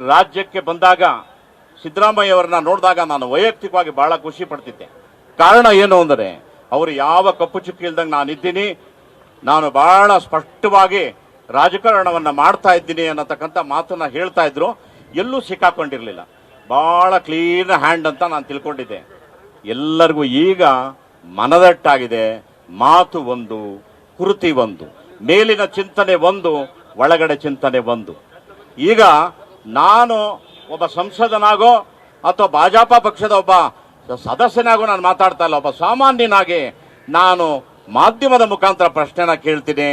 ರಾಜ್ಯಕ್ಕೆ ಬಂದಾಗ ಸಿದ್ದರಾಮಯ್ಯ ಅವರನ್ನ ನೋಡಿದಾಗ ನಾನು ವೈಯಕ್ತಿಕವಾಗಿ ಬಹಳ ಖುಷಿ ಪಡ್ತಿದ್ದೆ. ಕಾರಣ ಏನು ಅಂದರೆ, ಅವರು ಯಾವ ಕಪ್ಪು ಚುಕ್ಕಿ ಇಲ್ದಂಗೆ ನಾನಿದ್ದೀನಿ, ನಾನು ಬಹಳ ಸ್ಪಷ್ಟವಾಗಿ ರಾಜಕಾರಣವನ್ನು ಮಾಡ್ತಾ ಇದ್ದೀನಿ ಅನ್ನತಕ್ಕಂಥ ಮಾತನ್ನ ಹೇಳ್ತಾ ಇದ್ರು. ಎಲ್ಲೂ ಸಿಕ್ಕಾಕೊಂಡಿರಲಿಲ್ಲ. ಬಹಳ ಕ್ಲೀನ್ ಹ್ಯಾಂಡ್ ಅಂತ ನಾನು ತಿಳ್ಕೊಂಡಿದ್ದೆ. ಎಲ್ಲರಿಗೂ ಈಗ ಮನದಟ್ಟಾಗಿದೆ. ಮಾತು ಒಂದು, ಕೃತಿ ಒಂದು. ಮೇಲಿನ ಚಿಂತನೆ ಒಂದು, ಒಳಗಡೆ ಚಿಂತನೆ ಒಂದು. ಈಗ ನಾನು ಒಬ್ಬ ಸಂಸದನಾಗೋ ಅಥವಾ ಭಾಜಪ ಪಕ್ಷದ ಒಬ್ಬ ಸದಸ್ಯನಾಗೋ ನಾನು ಮಾತಾಡ್ತಾ ಇಲ್ಲ, ಒಬ್ಬ ಸಾಮಾನ್ಯನಾಗಿ ನಾನು ಮಾಧ್ಯಮದ ಮುಖಾಂತರ ಪ್ರಶ್ನೆನ ಕೇಳ್ತೀನಿ.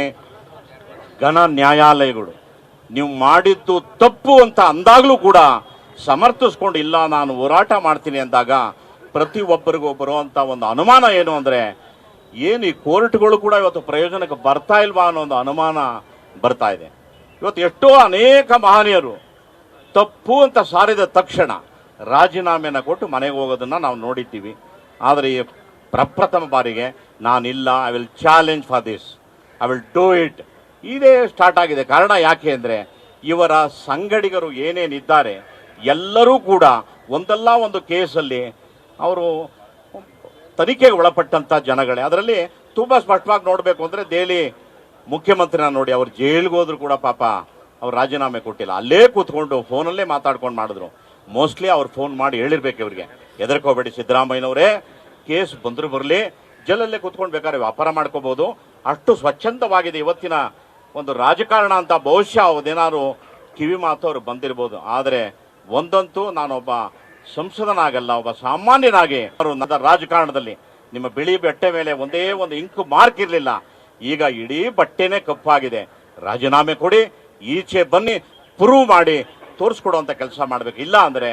ಘನ ನ್ಯಾಯಾಲಯಗಳು, ನೀವು ಮಾಡಿದ್ದು ತಪ್ಪು ಅಂತ ಅಂದಾಗಲೂ ಕೂಡ ಸಮರ್ಥಿಸ್ಕೊಂಡು ಇಲ್ಲ, ನಾನು ಹೋರಾಟ ಮಾಡ್ತೀನಿ ಅಂದಾಗ ಪ್ರತಿ ಒಬ್ಬರಿಗೂ ಅಂತ ಒಂದು ಅನುಮಾನ ಏನು ಅಂದ್ರೆ, ಏನು ಈ ಕೋರ್ಟ್ಗಳು ಕೂಡ ಇವತ್ತು ಪ್ರಯೋಜನಕ್ಕೆ ಬರ್ತಾ ಇಲ್ವಾ ಅನ್ನೋ ಒಂದು ಅನುಮಾನ ಬರ್ತಾ ಇದೆ. ಇವತ್ತು ಎಷ್ಟೋ ಅನೇಕ ಮಹನೀಯರು ತಪ್ಪು ಅಂತ ಸಾರಿದ ತಕ್ಷಣ ರಾಜೀನಾಮೆನ ಕೊಟ್ಟು ಮನೆಗೆ ಹೋಗೋದನ್ನು ನಾವು ನೋಡಿದ್ದೀವಿ. ಆದರೆ ಈ ಪ್ರಪ್ರಥಮ ಬಾರಿಗೆ ನಾನಿಲ್ಲ I will challenge for this I will do it ಇದೇ ಸ್ಟಾರ್ಟ್ ಆಗಿದೆ. ಕಾರಣ ಯಾಕೆ ಅಂದರೆ ಇವರ ಸಂಗಡಿಗರು ಏನೇನಿದ್ದಾರೆ ಎಲ್ಲರೂ ಕೂಡ ಒಂದಲ್ಲ ಒಂದು ಕೇಸಲ್ಲಿ ಅವರು ತನಿಖೆಗೆ ಒಳಪಟ್ಟಂಥ ಜನಗಳೇ. ಅದರಲ್ಲಿ ತುಂಬ ಸ್ಪಷ್ಟವಾಗಿ ನೋಡಬೇಕು ಅಂದರೆ ದೆಹಲಿ ಮುಖ್ಯಮಂತ್ರಿನ ನೋಡಿ, ಅವ್ರು ಜೈಲಿಗೆ ಹೋದ್ರು ಕೂಡ ಪಾಪ. ಅವ್ರು ರಾಜೀನಾಮೆ ಕೊಟ್ಟಿಲ್ಲ. ಅಲ್ಲೇ ಕೂತ್ಕೊಂಡು ಫೋನಲ್ಲೇ ಮಾತಾಡ್ಕೊಂಡು ಮಾಡಿದ್ರು. ಮೋಸ್ಟ್ಲಿ ಅವ್ರು ಫೋನ್ ಮಾಡಿ ಹೇಳಿರ್ಬೇಕು ಇವ್ರಿಗೆ. ಎದರ್ಕೋಬೇಡಿ ಸಿದ್ದರಾಮಯ್ಯನವರೇ, ಕೇಸ್ ಬಂದರೂ ಬರಲಿ, ಜಲಲ್ಲೇ ಕೂತ್ಕೊಂಡು ಬೇಕಾದ್ರೆ ವ್ಯಾಪಾರ ಮಾಡ್ಕೋಬಹುದು ಅಷ್ಟು ಸ್ವಚ್ಛಂದವಾಗಿದೆ ಇವತ್ತಿನ ಒಂದು ರಾಜಕಾರಣ ಅಂತ ಬಹುಶಃ ಅದೇನಾದ್ರು ಕಿವಿ ಮಾತು ಅವರು ಬಂದಿರ್ಬೋದು. ಆದರೆ ಒಂದಂತೂ ನಾನೊಬ್ಬ ಸಂಸದನಾಗಲ್ಲ, ಒಬ್ಬ ಸಾಮಾನ್ಯನಾಗಿ ಅವರು ನನ್ನ ರಾಜಕಾರಣದಲ್ಲಿ ನಿಮ್ಮ ಬಿಳಿ ಬಟ್ಟೆ ಮೇಲೆ ಒಂದೇ ಒಂದು ಇಂಕು ಮಾರ್ಕ್ ಇರಲಿಲ್ಲ. ಈಗ ಇಡೀ ಬಟ್ಟೆನೇ ಕಪ್ಪಾಗಿದೆ. ರಾಜೀನಾಮೆ ಕೊಡಿ ಈಚೆ ಬನ್ನಿ ಪ್ರೂವ್ ಮಾಡಿ ತೋರಿಸ್ಕೊಡುವಂತ ಕೆಲಸ ಮಾಡಬೇಕು. ಇಲ್ಲ ಅಂದ್ರೆ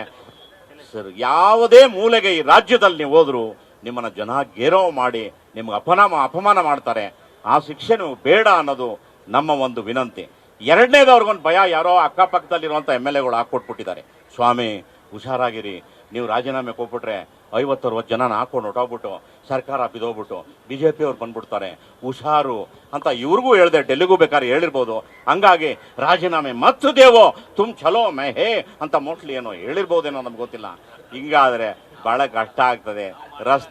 ಸರ್, ಯಾವುದೇ ಮೂಲೆಗೆ ಈ ರಾಜ್ಯದಲ್ಲಿ ನೀವು ಹೋದ್ರು ನಿಮ್ಮನ್ನ ಜನ ಗೇರವ ಮಾಡಿ ನಿಮ್ಗೆ ಅಪನಾಮ, ಅಪಮಾನ ಮಾಡ್ತಾರೆ. ಆ ಶಿಕ್ಷೆ ನೀವು ಬೇಡ ಅನ್ನೋದು ನಮ್ಮ ಒಂದು ವಿನಂತಿ. ಎರಡನೇದವ್ರಿಗೊಂದು ಭಯ, ಯಾರೋ ಅಕ್ಕಪಕ್ಕದಲ್ಲಿರುವಂಥ ಎಂ ಎಲ್ ಎಗಳು ಹಾಕೊಟ್ಬಿಟ್ಟಿದ್ದಾರೆ ಸ್ವಾಮಿ, ಹುಷಾರಾಗಿರಿ. ನೀವು ರಾಜೀನಾಮೆ ಕೊಟ್ಬಿಟ್ರೆ ಐವತ್ತರವತ್ತು ಜನ ಹಾಕೊಂಡು ಹೊಟ್ಟೋಗ್ಬಿಟ್ಟು ಸರ್ಕಾರ ಬಿದೋಗ್ಬಿಟ್ಟು ಬಿ ಜೆ ಪಿ ಅವ್ರು ಬಂದ್ಬಿಡ್ತಾರೆ. ಹುಷಾರು ಅಂತ ಇವ್ರಿಗೂ ಹೇಳಿದೆ, ಡೆಲ್ಲಿಗೂ ಬೇಕಾದ್ರೆ ಹೇಳಿರ್ಬೋದು. ಹಂಗಾಗಿ ರಾಜೀನಾಮೆ ಮತ್ತು ದೇವೋ ತುಮ್ ಚಲೋ ಮೇ ಹೇ ಅಂತ ಮೋಸ್ಟ್ಲಿ ಏನೋ ಹೇಳಿರ್ಬೋದೇನೋ ನಮ್ಗೆ ಗೊತ್ತಿಲ್ಲ. ಹಿಂಗಾದರೆ ಭಾಳ ಕಷ್ಟ ಆಗ್ತದೆ. ರಸ್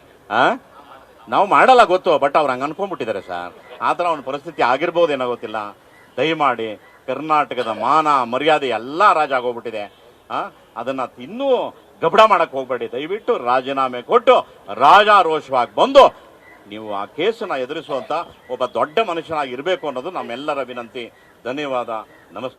ನಾವು ಮಾಡಲ್ಲ ಗೊತ್ತು, ಬಟ್ ಅವ್ರು ಹಂಗೆ ಅನ್ಕೊಂಡ್ಬಿಟ್ಟಿದ್ದಾರೆ ಸರ್. ಆ ಥರ ಅವ್ನ ಪರಿಸ್ಥಿತಿ ಆಗಿರ್ಬೋದೇನೋ ಗೊತ್ತಿಲ್ಲ. ದಯಮಾಡಿ ಕರ್ನಾಟಕದ ಮಾನ ಮರ್ಯಾದೆ ಎಲ್ಲ ರಾಜ ಆಗೋಗ್ಬಿಟ್ಟಿದೆ ಅದನ್ನ ಇನ್ನೂ ಗಬಡ ಮಾಡಕ್ ಹೋಗ್ಬೇಡಿ. ದಯವಿಟ್ಟು ರಾಜೀನಾಮೆ ಕೊಟ್ಟು ರಾಜಾರೋಷವಾಗಿ ಬಂದು ನೀವು ಆ ಕೇಸನ್ನ ಎದುರಿಸುವಂತ ಒಬ್ಬ ದೊಡ್ಡ ಮನುಷ್ಯನಾಗಿ ಇರಬೇಕು ಅನ್ನೋದು ನಮ್ಮೆಲ್ಲರ ವಿನಂತಿ. ಧನ್ಯವಾದ. ನಮಸ್ಕಾರ